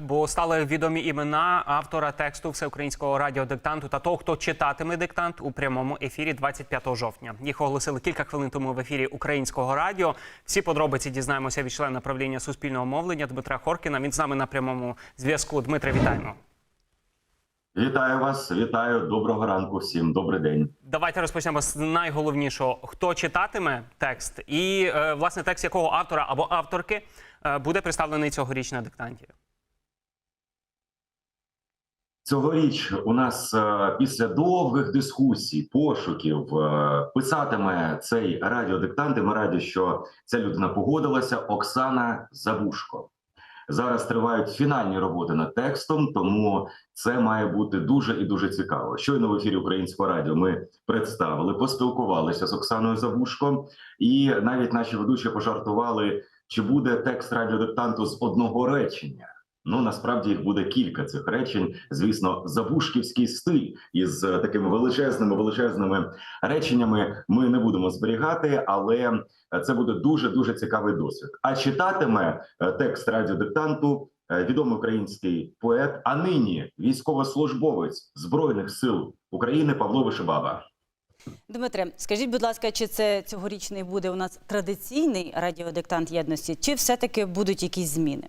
Бо стали відомі імена автора тексту всеукраїнського радіодиктанту та того, хто читатиме диктант у прямому ефірі 25 жовтня. Їх оголосили кілька хвилин тому в ефірі українського радіо. Всі подробиці дізнаємося від члена правління суспільного мовлення Дмитра Хоркіна. Він з нами на прямому зв'язку. Дмитре, вітаємо. Вітаю вас, вітаю. Доброго ранку всім. Добрий день. Давайте розпочнемо з найголовнішого: хто читатиме текст, і е, власне текст якого автора або авторки е, буде представлений цьогоріч на диктанті. Цьогоріч у нас е, після довгих дискусій, пошуків е, писатиме цей радіодиктант. І ми раді, що ця людина погодилася. Оксана Забушко. Зараз тривають фінальні роботи над текстом, тому це має бути дуже і дуже цікаво. Щойно в ефірі Українського радіо ми представили, поспілкувалися з Оксаною Забушко, і навіть наші ведучі пожартували, чи буде текст радіодиктанту з одного речення. Ну насправді їх буде кілька цих речень. Звісно, забушківський стиль із е, такими величезними величезними реченнями ми не будемо зберігати, але е, це буде дуже дуже цікавий досвід. А читатиме е, текст радіодиктанту відомий український поет, а нині військовослужбовець збройних сил України Павло Вишибаба. Дмитре, скажіть, будь ласка, чи це цьогорічний буде у нас традиційний радіодиктант єдності, чи все-таки будуть якісь зміни?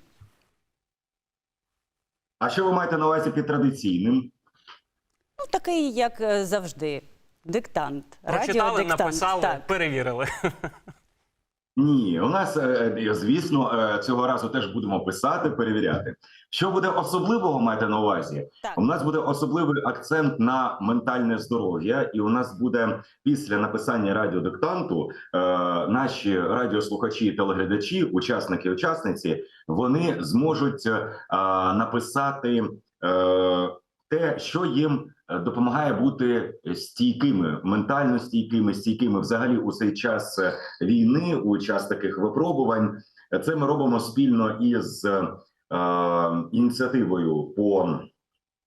А що ви маєте на увазі під традиційним? Ну, такий, як е, завжди. Диктант. Прочитали, радіодиктант. написали, Так. перевірили. Ні, у нас е, е, звісно е, цього разу теж будемо писати, перевіряти. Що буде особливого маєте на увазі? Так. У нас буде особливий акцент на ментальне здоров'я, і у нас буде після написання радіодиктанту е, наші радіослухачі і телеглядачі, учасники учасниці, вони зможуть е, написати е, те, що їм допомагає бути стійкими, ментально стійкими, стійкими взагалі у цей час е, війни, у час таких випробувань. Це ми робимо спільно із е, ініціативою по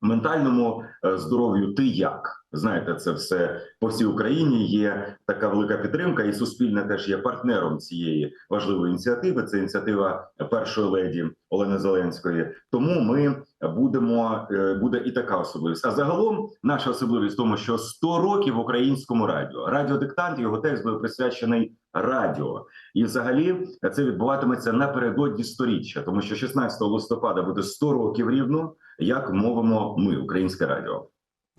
ментальному е, здоров'ю. Ти як знаєте, це все по всій Україні. Є така велика підтримка, і суспільне теж є партнером цієї важливої ініціативи. Це ініціатива першої леді Олени Зеленської. Тому ми будемо е, буде і така особливість. А загалом наша особливість в тому, що 100 років українському радіо радіодиктант його текст буде присвячений радіо, і взагалі це відбуватиметься напередодні сторіччя, тому що 16 листопада буде 100 років рівно, як мовимо ми, українське радіо.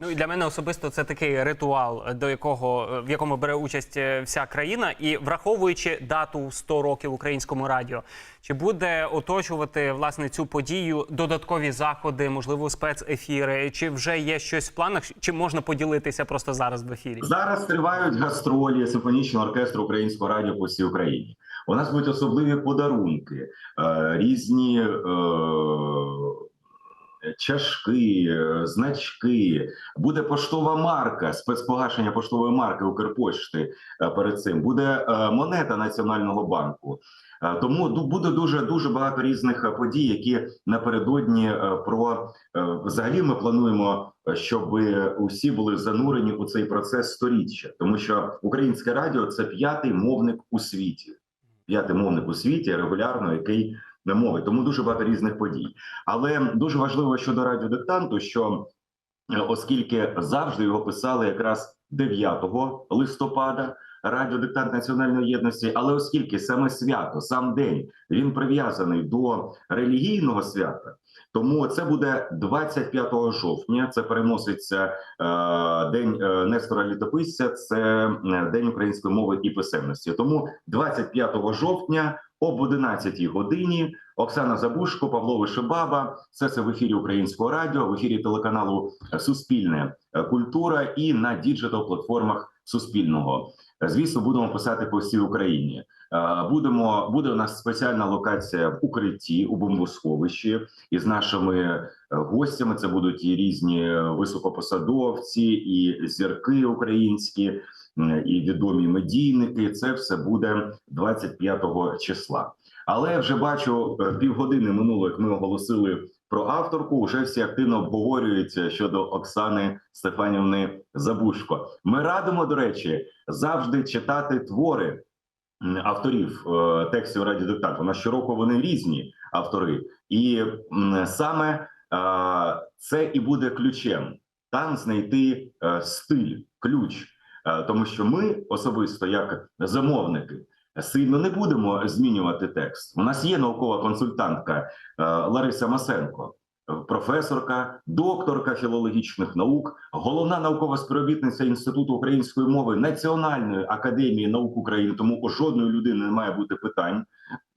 Ну і для мене особисто це такий ритуал, до якого в якому бере участь е, вся країна, і враховуючи дату 100 років українському радіо, чи буде оточувати власне цю подію додаткові заходи, можливо, спецефіри, чи вже є щось в планах, чи можна поділитися просто зараз в ефірі? Зараз тривають гастролі симфонічного оркестру українського радіо по всій Україні. У нас будуть особливі подарунки, е, різні. Чашки, е, значки, буде поштова марка, спецпогашення поштової марки Укрпошти е, перед цим. Буде е, монета Національного банку. Тому буде дуже дуже багато різних подій, які напередодні про взагалі ми плануємо, щоб усі були занурені у цей процес сторіччя, тому що українське радіо це п'ятий мовник у світі, п'ятий мовник у світі регулярно, який не мовить. Тому дуже багато різних подій. Але дуже важливо щодо радіодиктанту, що е, оскільки завжди його писали якраз 9 листопада. Радіодиктант національної єдності, але оскільки саме свято, сам день він прив'язаний до релігійного свята, тому це буде 25 жовтня. Це переноситься е, день е, Нестора Літописця. Це е, день української мови і писемності. Тому 25 жовтня об 11 годині Оксана Забушко, Павло Вишебаба. Все це в ефірі Українського радіо, в ефірі телеканалу Суспільне культура і на діджитал платформах Суспільного. Звісно, будемо писати по всій Україні. Е, Будемо буде у нас спеціальна локація в укритті у бомбосховищі із нашими е, гостями. Це будуть і різні високопосадовці, і зірки українські, і відомі медійники. Це все буде 25 числа. Але я вже бачу е, півгодини минуло, як ми оголосили про авторку. Вже всі активно обговорюються щодо Оксани Стефанівни Забушко. Ми радимо, до речі, завжди читати твори авторів е, текстів радіодиктанту. У нас щороку вони різні, автори. І саме е, це і буде ключем там знайти е, стиль, ключ. Тому що ми особисто, як замовники, сильно не будемо змінювати текст. У нас є наукова консультантка Лариса Масенко, професорка, докторка філологічних наук, головна наукова співробітниця Інституту української мови Національної академії наук України. Тому у жодної людини не має бути питань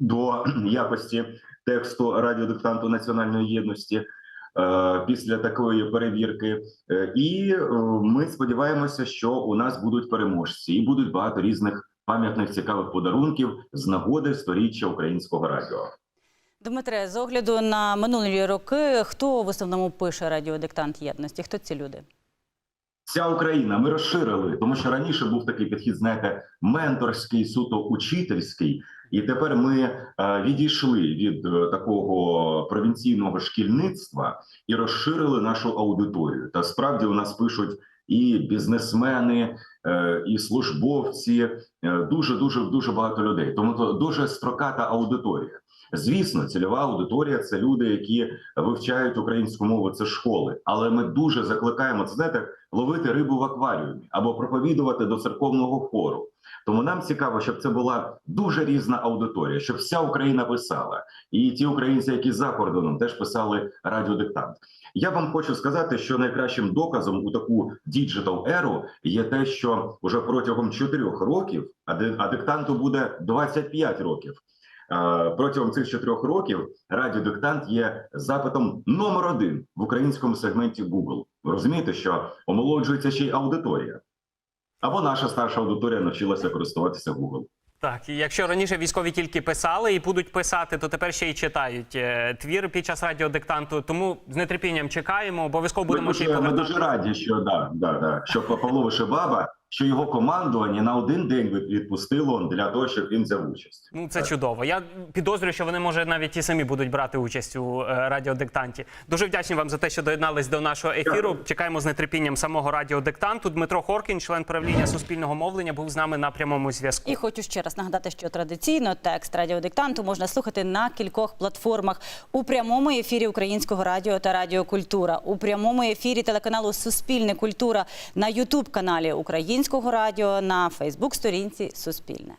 до якості тексту радіодиктанту національної єдності. е, Після такої перевірки, Е, і е, ми сподіваємося, що у нас будуть переможці, і будуть багато різних пам'ятних цікавих подарунків з нагоди сторіччя українського радіо. Дмитре, з огляду на минулі роки, хто в основному пише радіодиктант єдності? Хто ці люди? Вся Україна ми розширили, тому що раніше був такий підхід, знаєте, менторський, суто учительський, і тепер ми е, відійшли від е, такого провінційного шкільництва і розширили нашу аудиторію. Та справді у нас пишуть і бізнесмени, е, і службовці, дуже дуже дуже багато людей. Тому то дуже строката аудиторія. Звісно, цільова аудиторія це люди, які вивчають українську мову, це школи. Але ми дуже закликаємо це знаєте, ловити рибу в акваріумі або проповідувати до церковного хору. Тому нам цікаво, щоб це була дуже різна аудиторія, щоб вся Україна писала, і ті українці, які за кордоном, теж писали радіодиктант. Я вам хочу сказати, що найкращим доказом у таку діджитал еру є те, що вже протягом чотирьох років, а ди- а диктанту буде 25 років. Е, Протягом цих чотирьох років радіодиктант є запитом номер один в українському сегменті Google. Ви розумієте, що омолоджується ще й аудиторія. Або наша старша аудиторія навчилася користуватися Google. Так, і якщо раніше військові тільки писали і будуть писати, то тепер ще й читають е, твір під час радіодиктанту. Тому з нетерпінням чекаємо. Обов'язково Ми будемо ще й дуже, ми дуже раді, що да, да, да, що Павло Вишибаба, що його командування на один день від- відпустило для того, щоб він взяв участь. Ну це Так. чудово. Я підозрюю, що вони може навіть і самі будуть брати участь у е, радіодиктанті. Дуже вдячні вам за те, що доєднались до нашого ефіру. Дякую. Чекаємо з нетерпінням самого радіодиктанту. Дмитро Хоркін, член правління суспільного мовлення, був з нами на прямому зв'язку. І хочу ще раз нагадати, що традиційно текст радіодиктанту можна слухати на кількох платформах у прямому ефірі Українського радіо та Радіо Культура, у прямому ефірі телеканалу Суспільне культура на Ютуб каналі Українського радіо на Фейсбук сторінці Суспільне.